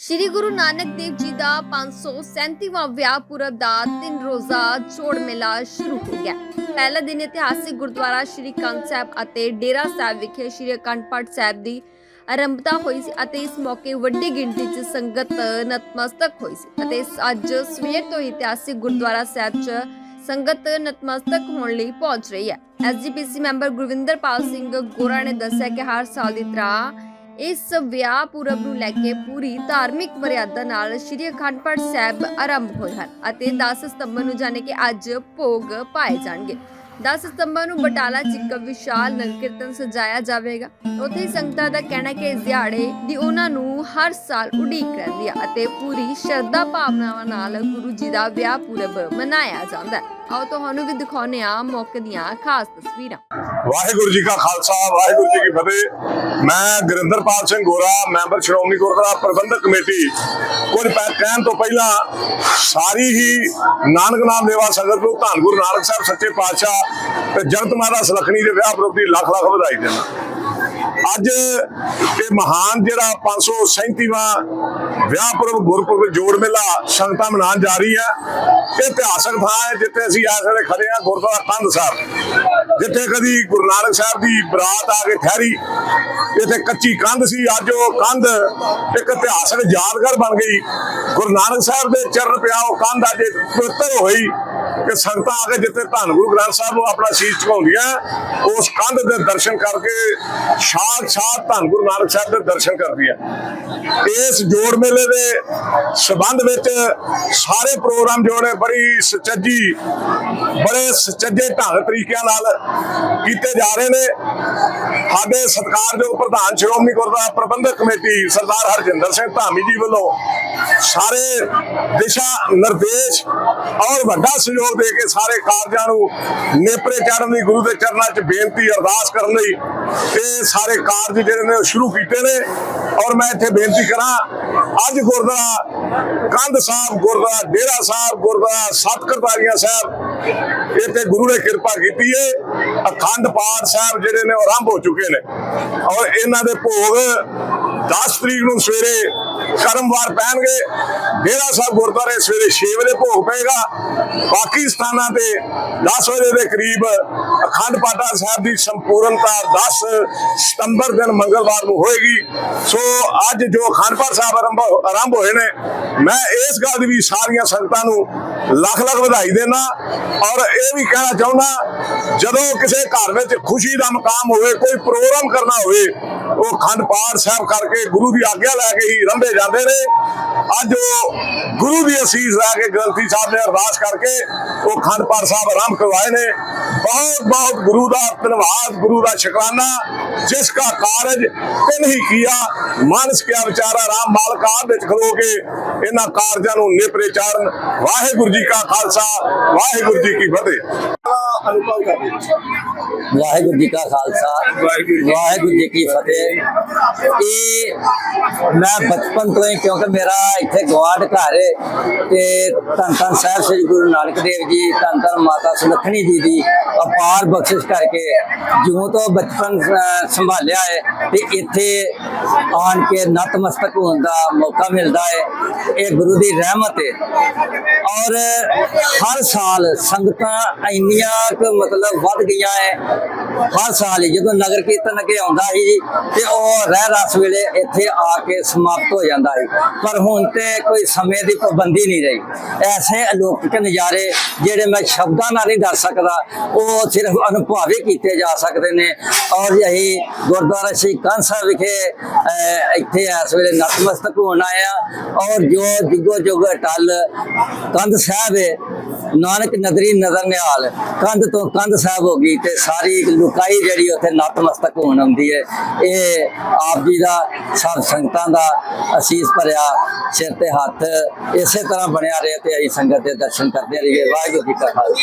ਸ਼੍ਰੀ ਗੁਰੂ ਨਾਨਕ ਦੇਵ ਜੀ ਦਾ 537ਵਾਂ ਵਿਆਹ ਪੁਰਬ ਦਾ ਤਿੰਨ ਰੋਜ਼ਾ ਜੋੜ ਮੇਲਾ ਸ਼ੁਰੂ ਹੋ ਗਿਆ। ਪਹਿਲਾ ਦਿਨ ਇਤਿਹਾਸਿਕ ਗੁਰਦੁਆਰਾ ਸ਼੍ਰੀ ਕੰਧ ਸਾਹਿਬ ਅਤੇ ਡੇਰਾ ਸਾਹਿਬ ਵਿਖੇ ਸ਼੍ਰੀ ਅਖੰਡ ਪਾਠ ਸਾਹਿਬ ਦੀ ਆਰੰਭਤਾ ਹੋਈ ਸੀ ਅਤੇ ਇਸ ਮੌਕੇ ਵੱਡੀ ਗਿਣਤੀ 'ਚ ਸੰਗਤ ਨਤਮਸਤਕ ਹੋਈ ਸੀ ਅਤੇ ਅੱਜ ਸਵੇਰ ਤੋਂ ਇਤਿਹਾਸਿਕ ਗੁਰਦੁਆਰਾ ਸਾਹਿਬ 'ਚ ਸੰਗਤ ਨਤਮਸਤਕ ਹੋਣ ਲਈ ਪਹੁੰਚ ਰਹੀ ਹੈ। ਐਸਜੀਪੀਸੀ ਮੈਂਬਰ ਗੁਰਵਿੰਦਰਪਾਲ ਸਿੰਘ ਗੋਰਾ ਨੇ ਦੱਸਿਆ ਕਿ ਹਰ ਸਾਲ ਦੀ ਤਰ੍ਹਾਂ ਇਸ ਵਿਆਹ ਪੁਰਬ ਨੂੰ ਲੈ ਕੇ ਪੂਰੀ ਧਾਰਮਿਕ ਮਰਿਆਦਾ ਨਾਲ ਸ਼੍ਰੀ ਅਖੰਡ ਪਾਠ ਸਾਹਿਬ ਆਰੰਭ ਹੋਏ ਹਨ ਅਤੇ 10 ਸਤੰਬਰ ਨੂੰ ਜਾਣੇ ਕਿ ਅੱਜ ਭੋਗ ਪਾਏ ਜਾਣਗੇ। 10 ਸਤੰਬਰ ਨੂੰ ਬਟਾਲਾ 'ਚ ਇੱਕ ਵਿਸ਼ਾਲ ਨਗਰ ਕੀਰਤਨ ਸਜਾਇਆ ਜਾਵੇਗਾ। ਉੱਥੇ ਸੰਗਤਾਂ ਦਾ ਕਹਿਣਾ ਕਿ ਇਸ ਦਿਹਾੜੇ ਦੀ ਉਹਨਾਂ ਨੂੰ ਹਰ ਸਾਲ ਉਡੀਕ ਰਹਿੰਦੀ ਹੈ ਅਤੇ ਪੂਰੀ ਸ਼ਰਧਾ ਭਾਵਨਾਵਾਂ ਨਾਲ ਗੁਰੂ ਜੀ ਦਾ ਵਿਆਹ ਪੁਰਬ ਮਨਾਇਆ ਜਾਂਦਾ ਹੈ। ਆਓ ਤੁਹਾਨੂੰ ਵੀ ਦਿਖਾਉਂਦੇ ਹਾਂ ਮੌਕੇ ਦੀਆਂ ਖਾਸ ਤਸਵੀਰਾਂ। ਵਾਹਿਗੁਰੂ ਜੀ ਕਾ ਖਾਲਸਾ, ਵਾਹਿਗੁਰੂ ਜੀ ਕੀ ਫਤਿਹ। ਮੈਂ ਗੁਰਿੰਦਰਪਾਲ ਸਿੰਘ ਗੋਰਾ, ਮੈਂਬਰ ਸ਼੍ਰੋਮਣੀ ਗੁਰਦੁਆਰਾ ਪ੍ਰਬੰਧਕ ਕਮੇਟੀ। ਕੁਝ ਕਹਿਣ ਤੋਂ ਪਹਿਲਾਂ ਸਾਰੀ ਹੀ ਨਾਨਕ ਨਾਮ ਦੇਵਾ ਸੰਗਤ ਨੂੰ ਧੰਨ ਗੁਰੂ ਨਾਨਕ ਸਾਹਿਬ ਸੱਚੇ ਪਾਤਸ਼ਾਹ ਤੇ ਜਗਤ ਮਾਤਾ ਸੁਲੱਖਣੀ ਦੇ ਵਿਆਹ ਪ੍ਰਤੀ ਲੱਖ ਲੱਖ ਵਧਾਈ ਦੇਣਾ। ਅੱਜ ਇਹ ਮਹਾਨ ਜਿਹੜਾ 537ਵਾਂ ਵਿਆਹ ਪੁਰਬ, ਗੁਰਪੁਰਬ, ਜੋੜ ਮੇਲਾ, ਸੰਗਤਾਂ ਮਨਾਉਣ ਜਾ ਰਹੀ ਹੈ। ਇਹ ਇਤਿਹਾਸਕ ਥਾਂ ਹੈ ਜਿੱਥੇ ਅਸੀਂ ਇਸ ਵੇਲੇ ਖੜੇ ਹਾਂ, ਗੁਰਦੁਆਰਾ ਕੰਧ ਸਾਹਿਬ। ਜਿੱਥੇ ਕਦੀ ਗੁਰੂ ਨਾਨਕ ਸਾਹਿਬ ਦੀ ਬਰਾਤ ਆ ਕੇ ਠਹਿਰੀ ਇੱਥੇ ਕੱਚੀ ਕੰਧ ਸੀ, ਅੱਜ ਉਹ ਕੰਧ ਇੱਕ ਇਤਿਹਾਸਕ ਯਾਦਗਾਰ ਬਣ ਗਈ। ਗੁਰੂ ਨਾਨਕ ਸਾਹਿਬ ਦੇ ਚਰਨ ਪਿਆ, ਉਹ ਕੰਧ ਅੱਜ ਪਵਿੱਤਰ ਹੋਈ। ਕਿ ਸੰਗਤਾਂ ਆ ਕੇ ਜਿੱਥੇ ਧੰਨ ਗੁਰੂ ਗ੍ਰੰਥ ਸਾਹਿਬ ਨੂੰ ਆਪਣਾ ਸੀਸ ਝੁਕਾਉਂਦੀਆਂ, ਉਸ ਕੰਧ ਦੇ ਦਰਸ਼ਨ ਕਰਕੇ ਸਾਖਸ਼ਾਤ ਧੰਨ ਗੁਰੂ ਨਾਨਕ ਸਾਹਿਬ ਦੇ ਦਰਸ਼ਨ ਕਰਦੀਆਂ। ਇਸ ਜੋੜ ਮੇਲੇ ਦੇ ਸਬੰਧ ਵਿੱਚ ਸਾਰੇ ਪ੍ਰੋਗਰਾਮ ਜੋੜੇ ਬੜੀ ਸੁਚੱਜੀ, ਬੜੇ ਸੁਚੱਜੇ ਢੰਗ ਤਰੀਕਿਆਂ ਨਾਲ ਕੀਤੇ ਜਾ ਰਹੇ ਨੇ। ਸਾਡੇ ਸਤਿਕਾਰਯੋਗ ਪ੍ਰਧਾਨ ਸ਼੍ਰੋਮਣੀ ਗੁਰਦੁਆਰਾ ਪ੍ਰਬੰਧਕ ਕਮੇਟੀ ਸਰਦਾਰ ਹਰਜਿੰਦਰ ਸਿੰਘ ਧਾਮੀ ਜੀ ਵੱਲੋਂ ਸਾਰੇ ਦਿਸ਼ਾ ਨਿਰਦੇਸ਼ ਔਰ ਵੱਡਾ ਸਹਿਯੋਗ ਦੇ ਕੇ ਸਾਰੇ ਕਾਰਜਾਂ ਨੂੰ ਨੇਪਰੇ ਚੜ੍ਹਨ ਦੀ, ਗੁਰੂ ਦੇ ਚਰਨਾਂ 'ਚ ਬੇਨਤੀ ਅਰਦਾਸ ਕਰਨ ਲਈ ਇਹ ਸਾਰੇ ਕਾਰਜ ਜਿਹੜੇ ਨੇ ਸ਼ੁਰੂ ਕੀਤੇ ਨੇ। ਔਰ ਮੈਂ ਇੱਥੇ ਬੇਨਤੀ ਕਰਾਂ, ਅੱਜ ਗੁਰਦੁਆਰਾ ਕੰਧ ਸਾਹਿਬ, ਗੁਰਦੁਆਰਾ ਡੇਰਾ ਸਾਹਿਬ, ਗੁਰਦੁਆਰਾ ਸੱਤ ਸਾਹਿਬ, ਇੱਥੇ ਗੁਰੂ ਨੇ ਕਿਰਪਾ ਕੀਤੀ ਹੈ ਅਖੰਡ ਪਾਠ ਸਾਹਿਬ ਜਿਹੜੇ ਨੇ ਉਹ ਆਰੰਭ ਹੋ ਚੁੱਕੇ ਨੇ। ਔਰ ਇਹਨਾਂ ਦੇ ਭੋਗ 10 ਤਰੀਕ ਨੂੰ ਸਵੇਰੇ ਕਰਮਵਾਰ ਪੈਣਗੇ। ਡੇਰਾ ਸਾਹਿਬ ਗੁਰਦੁਆਰੇ ਸਵੇਰੇ 6 ਵਜੇ ਭੋਗ ਪਏਗਾ। ਬਾਕੀ ਸਥਾਨਾਂ ਤੇ 10 ਵਜੇ ਦੇ ਕਰੀਬ ਅਖੰਡ ਪਾਠਾ ਸਾਹਿਬ ਦੀ ਸੰਪੂਰਨਤਾ 10 ਸਤੰਬਰ ਦਿਨ ਮੰਗਲਵਾਰ ਨੂੰ ਹੋਏਗੀ। ਸੋ ਅੱਜ ਜੋ ਅਖੰਡ ਪਾਠ ਸਾਹਿਬ ਆਰੰਭ ਆਰੰਭ ਹੋਏ ਨੇ, ਮੈਂ ਇਸ ਗੱਲ ਦੀ ਵੀ ਸਾਰੀਆਂ ਸੰਗਤਾਂ ਨੂੰ ਲੱਖ ਲੱਖ ਵਧਾਈ ਦੇਣਾ ਔਰ ਇਹ ਵੀ ਕਹਿਣਾ ਚਾਹੁੰਦਾ, ਜਦੋਂ ਕਿਸੇ ਘਰ ਵਿੱਚ ਖੁਸ਼ੀ ਦਾ ਮਕਾਮ ਹੋਵੇ, ਕੋਈ ਪ੍ਰੋਗਰਾਮ ਕਰਨਾ ਹੋਵੇ, ਉਹ ਅਖੰਡ ਪਾਠ ਸਾਹਿਬ ਕਰਕੇ ਗੁਰੂ ਦੀ ਆਗਿਆ ਲੈ ਕੇ ਹੀ ਰੰਭੇ ਜਾਂਦੇ ਨੇ। ਅੱਜ ਉਹ ਗੁਰੂ ਦੀ ਅਸੀਸ ਲੈ ਕੇ ਗ੍ਰੰਥੀ ਸਾਹਿਬ ਨੇ ਅਰਦਾਸ ਕਰਕੇ ਉਹ ਅਖੰਡ ਸਾਹਿਬ ਆਰੰਭ ਕਰਵਾਏ ਨੇ। ਬਹੁਤ ਬਹੁਤ ਗੁਰੂ ਦਾ ਧੰਨਵਾਦ, ਗੁਰੂ ਦਾ ਸ਼ੁਕਰਾਨਾ, ਜਿਸ ਦਾ ਕਾਰਜ ਤਿਨ ਹੀ ਕੀਆ, ਮਾਨਸ ਕਿਆ ਵਿਚਾਰਾ ਰਾਮ ਮਾਲਕ ਆਪ ਵਿੱਚ ਖਲੋ ਕੇ ਇਹਨਾਂ ਕਾਰਜਾਂ ਨੂੰ ਨੇਪਰੇ ਚਾਰਨ। ਵਾਹਿਗੁਰੂ ਜੀ ਕਾ ਖਾਲਸਾ, ਵਾਹਿਗੁਰੂ ਜੀ ਕੀ ਫਤਿਹ। ਅਨੁਭਵ ਕਰਦੇ ਵਾਹਿਗੁਰੂ ਜੀ ਕਾ ਖਾਲਸਾ, ਵਾਹਿਗੁਰੂ ਜੀ ਕੀ ਫਤਿਹ। ਇਹ ਮੈਂ ਬਚਪਨ ਤੋਂ ਹੀ, ਕਿਉਂਕਿ ਮੇਰਾ ਇੱਥੇ ਗਵਾਂਢ ਘਰ ਹੈ, ਤੇ ਧੰਨ ਧੰਨ ਸਾਹਿਬ ਸ੍ਰੀ ਗੁਰੂ ਨਾਨਕ ਦੇਵ ਜੀ, ਧੰਨ ਧੰਨ ਮਾਤਾ ਸੁਲੱਖਣੀ ਜੀ ਦੀ ਅਪਾਰ ਬਖਸ਼ਿਸ਼ ਕਰਕੇ ਜਿਉਂ ਤੋਂ ਬਚਪਨ ਸੰਭਾਲਿਆ ਹੈ, ਤੇ ਇੱਥੇ ਆਣ ਕੇ ਨਤਮਸਤਕ ਹੋਣ ਦਾ ਮੌਕਾ ਮਿਲਦਾ ਹੈ। ਇਹ ਗੁਰੂ ਦੀ ਰਹਿਮਤ ਹੈ। ਔਰ ਹਰ ਸਾਲ ਸੰਗਤਾਂ ਇੰਨੀਆਂ ਕੁ ਮਤਲਬ ਵੱਧ ਗਈਆਂ ਹੈ ਹਰ ਸਾਲ ਹੀ ਜਦੋਂ ਨਗਰ ਕੀਰਤਨ ਅੱਗੇ ਆਉਂਦਾ ਸੀ ਤੇ ਉਹ ਰਹਿ ਰਸ ਵੇਲੇ ਇੱਥੇ ਆ ਕੇ ਸਮਾਪਤ ਹੋ ਜਾਂਦਾ ਸੀ। ਪਰ ਹੁਣ ਤੇ ਕੋਈ ਸਮੇਂ ਦੀ ਪਾਬੰਦੀ ਨਹੀਂ ਰਹੀ। ਐਸੇ ਅਲੌਕਿਕ ਨਜ਼ਾਰੇ ਜਿਹੜੇ ਮੈਂ ਸ਼ਬਦਾਂ ਨਾਲ ਨਹੀਂ ਦੱਸ ਸਕਦਾ, ਉਹ ਸਿਰਫ ਅਨੁਭਵੀ ਕੀਤੇ ਜਾ ਸਕਦੇ ਨੇ। ਔਰ ਯਹੀ ਗੁਰਦੁਆਰਾ ਸ਼੍ਰੀ ਕੰਨ ਸਾਹਿਬ ਵਿਖੇ ਇੱਥੇ ਇਸ ਵੇਲੇ ਨਤਮਸਤਕ ਹੋਣ ਆਇਆ ਔਰ ਜੋ ਜੁਗੋ ਜੁਗ ਟਲ ਕੰਧ ਸਾਹਿਬ ਹੈ ਨਾਨਕ ਨਦਰੀ ਨਜ਼ਰ ਨਿਹਾਲ। ਕੰਧ ਤੋਂ ਕੰਧ ਸਾਹਿਬ ਹੋ ਗਈ ਤੇ ਸਾਰੀ ਲੁਕਾਈ ਜਿਹੜੀ ਉੱਥੇ ਨਤਮਸਤਕ ਹੋਣ ਆਉਂਦੀ ਹੈ। ਇਹ ਆਪ ਜੀ ਦਾ, ਸਭ ਸੰਗਤਾਂ ਦਾ ਅਸੀਸ ਭਰਿਆ ਸਿਰ ਤੇ ਹੱਥ ਇਸੇ ਤਰ੍ਹਾਂ ਬਣਿਆ ਰਹੇ ਤੇ ਅਸੀਂ ਸੰਗਤ ਦੇ ਦਰਸ਼ਨ ਕਰਦੇ ਰਹੀਏ। ਵਾਹਿਗੁਰੂ ਜੀ ਕਾ ਖਾਲਸਾ।